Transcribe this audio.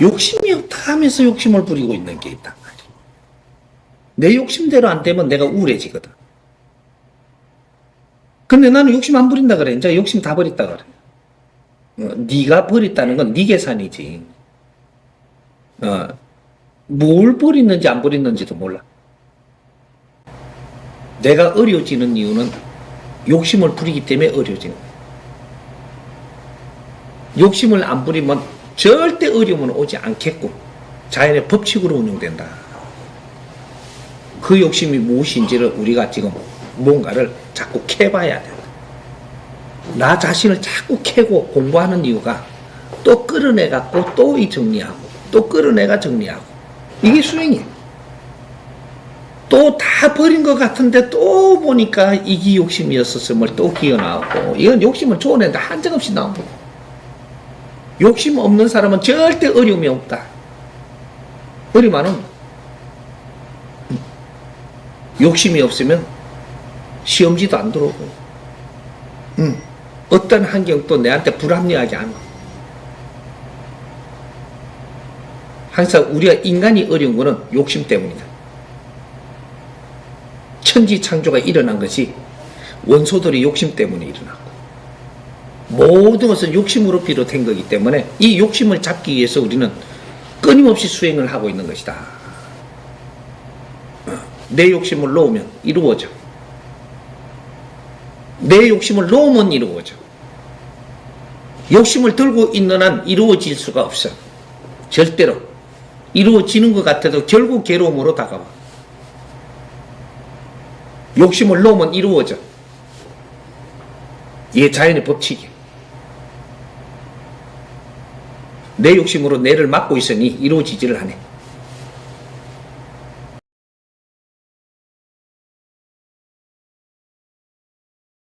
욕심이 없다 하면서 욕심을 부리고 있는 게 있단 말이야. 내 욕심대로 안 되면 내가 우울해지거든. 근데 나는 욕심 안 부린다 그래. 이제 욕심 다 버렸다 그래. 어, 네가 버렸다는 건 네 계산이지. 어, 뭘 버렸는지 안 버렸는지도 몰라. 내가 어려워지는 이유는 욕심을 부리기 때문에 어려워지는 거야. 욕심을 안 부리면 절대 어려움은 오지 않겠고 자연의 법칙으로 운영된다. 그 욕심이 무엇인지를 우리가 지금 뭔가를 자꾸 캐봐야 된다. 나 자신을 자꾸 캐고 공부하는 이유가 또 끌어내갖고 또 이 정리하고 또 끌어내가 정리하고 이게 수행이에요. 또다 버린 것 같은데 또 보니까 이게 욕심이었었음을 또 기어나오고 이건 욕심을 쫓아낸다 한정없이 나옵니다. 욕심 없는 사람은 절대 어려움이 없다. 어려움 안. 욕심이 없으면 시험지도 안 들어오고, 음, 어떤 환경도 내한테 불합리하게 안 와. 항상 우리가 인간이 어려운 거는 욕심 때문이다. 천지 창조가 일어난 것이 원소들의 욕심 때문에 일어났고, 모든 것은 욕심으로 비롯된 거기 때문에 이 욕심을 잡기 위해서 우리는 끊임없이 수행을 하고 있는 것이다. 어, 내 욕심을 놓으면 이루어져. 내 욕심을 놓으면 이루어져. 욕심을 들고 있는 한 이루어질 수가 없어. 절대로. 이루어지는 것 같아도 결국 괴로움으로 다가와. 욕심을 놓으면 이루어져. 이게 자연의 법칙이야. 내 욕심으로 내를 막고 있으니 이루어지지를 않아.